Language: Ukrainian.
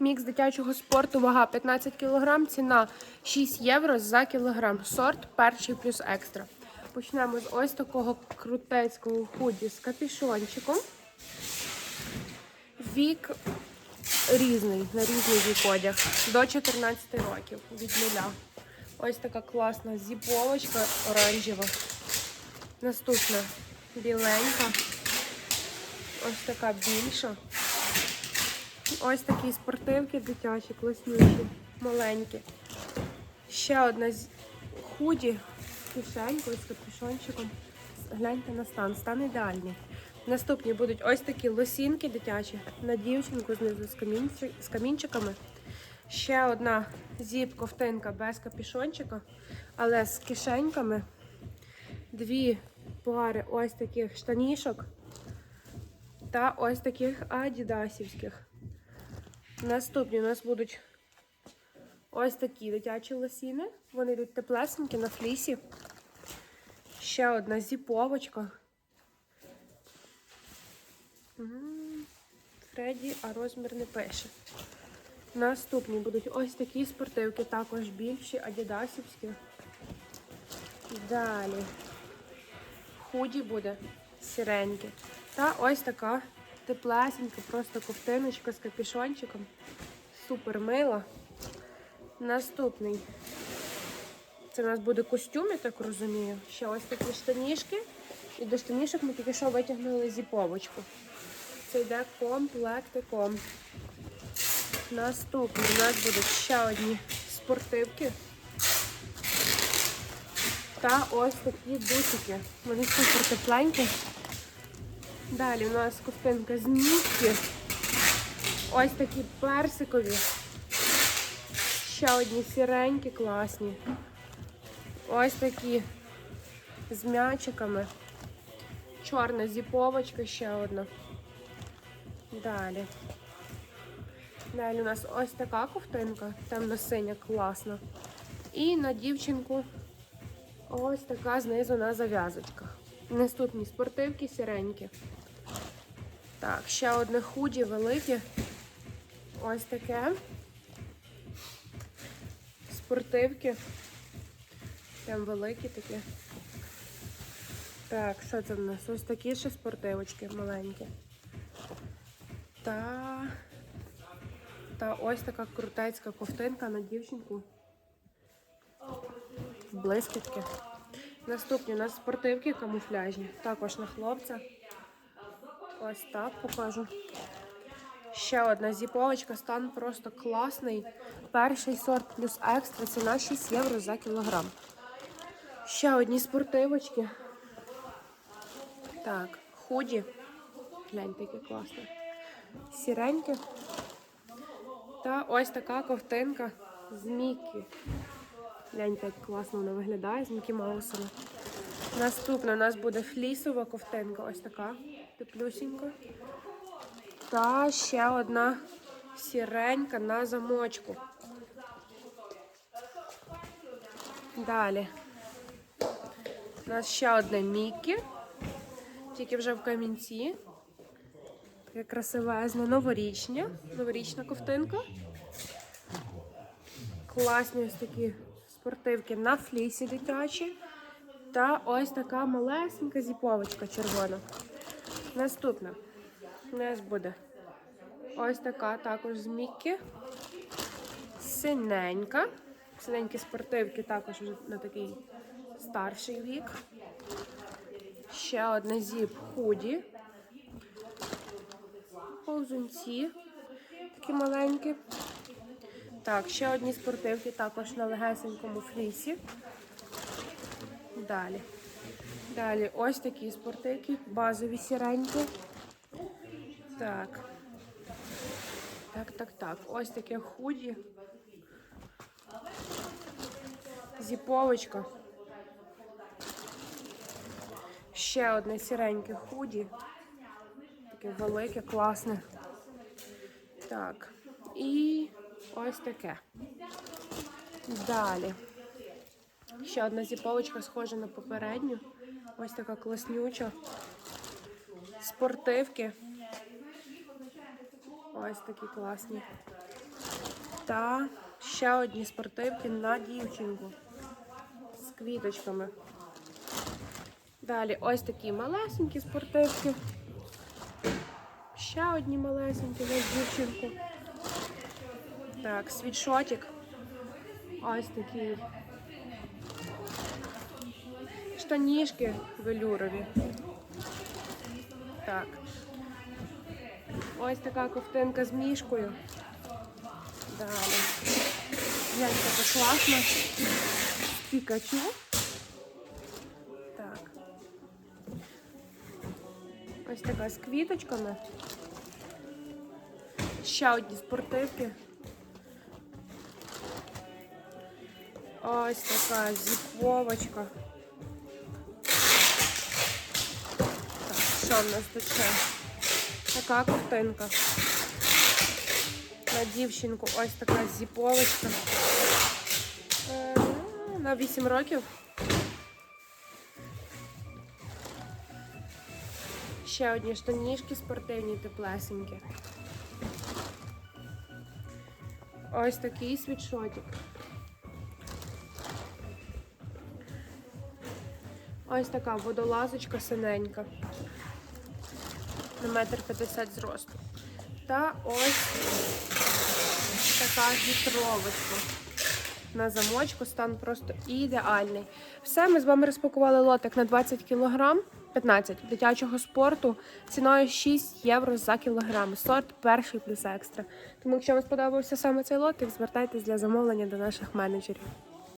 Мікс дитячого спорту, вага 15 кг, ціна 6 євро за кілограм. Сорт перший плюс екстра. Почнемо з ось такого крутецького худі з капюшончиком. Вік різний, на різний вік одяг. До 14 років від нуля. Ось така класна зіповочка оранжева. Наступна біленька. Ось така більша. Ось такі спортивки дитячі, класнючі, маленькі. Ще одна з худі кишенькою, з капюшончиком. Гляньте на стан, стан ідеальний. Наступні будуть ось такі лосінки дитячі на дівчинку знизу з камінчиками. Ще одна зіп-ковтинка без капюшончика, але з кишеньками. Дві пари ось таких штанішок та ось таких адідасівських. Наступні у нас будуть ось такі дитячі лосіни. Вони йдуть теплесенькі на флісі. Ще одна зіповочка. Фредді, а розмір не пише. Наступні будуть ось такі спортивки, також більші, адідасівські. Далі. Худі буде сіреньке. Та ось така теплесенька, просто ковтиночка з капюшончиком. Супер мила. Наступний. Це у нас буде костюм, я так розумію. Ще ось такі штанішки. І до штанішок ми тільки що витягнули зіповочку. Це йде комплектиком. Наступний у нас будуть ще одні спортивки. Та ось такі бусики. Вони супер тепленькі. Далі у нас ковтинка з нігті. Ось такі персикові. Ще одні сіренькі, класні. Ось такі з м'ячиками. Чорна зіповочка ще одна. Далі. Далі у нас ось така ковтинка, темно-синя, класна. І на дівчинку ось така знизу на зав'язочках. Наступні спортивки сіренькі. Так, ще одне худі велике. Ось таке. Спортивки. Прям великі такі. Так, що це в нас? Ось такі ще спортивочки маленькі. Та, та ось така крутецька ковтинка на дівчинку. Блискітки. Наступні у нас спортивки камуфляжні. Також на хлопця. Ось так покажу. Ще одна зіповочка, стан просто класний. Перший сорт плюс екстра, ціна 6 євро за кілограм. Ще одні спортивочки. Так, худі. Гляньте, яке класне. Сіреньке. Та ось така ковтинка з Мікі. Гляньте, як класно вона виглядає з Мікі Маусами. Наступна у нас буде флісова ковтинка, ось така, теплюсінька. Та ще одна сіренька на замочку. Далі. У нас ще одне Мікі, тільки вже в камінці. Таке красивезне, новорічня, новорічна ковтинка. Класні ось такі спортивки на флісі дитячі. Та ось така малесенька зіповочка червона. Наступна у нас буде ось така також з Міккі. Синенька. Синенькі спортивки також вже на такий старший вік. Ще одна зіп худі. Повзунці такі маленькі. Так, ще одні спортивки також на легесенькому флісі. Далі. Далі ось такі спортивки, базові сіренькі. Так. Так, так, так. Ось таке худі. Зіповочка. Ще одне сіреньке худі. Таке велике, класне. Так. І ось таке. Далі. Ще одна зіповочка схожа на попередню. Ось така класнюча. Спортивки. Ось такі класні. Та ще одні спортивки на дівчинку з квіточками. Далі ось такі малесенькі спортивки. Ще одні малесенькі на дівчинку. Так, світшотик. Ось такі. Штанішки велюрові. Так. Ось така ковтинка з мішкою. Далі. Гляньте, така класна. Пікачу. Так. Ось така з квіточками. Ще одні спортивки. Ось така зіповочка. Так, що в нас тут ще? Така ковтинка. На дівчинку ось така зіповочка. Е, На 8 років. Ще одні штанішки спортивні, теплесенькі. Ось такий світшотик. Ось така водолазочка синенька. На метр п'ятдесят зросту. Та ось така вітровочка. На замочку стан просто ідеальний. Все, ми з вами розпакували лотик на 20 кг, 15 дитячого спорту ціною 6 євро за кілограм. Сорт перший плюс екстра. Тому, якщо вам сподобався саме цей лотик, звертайтесь для замовлення до наших менеджерів.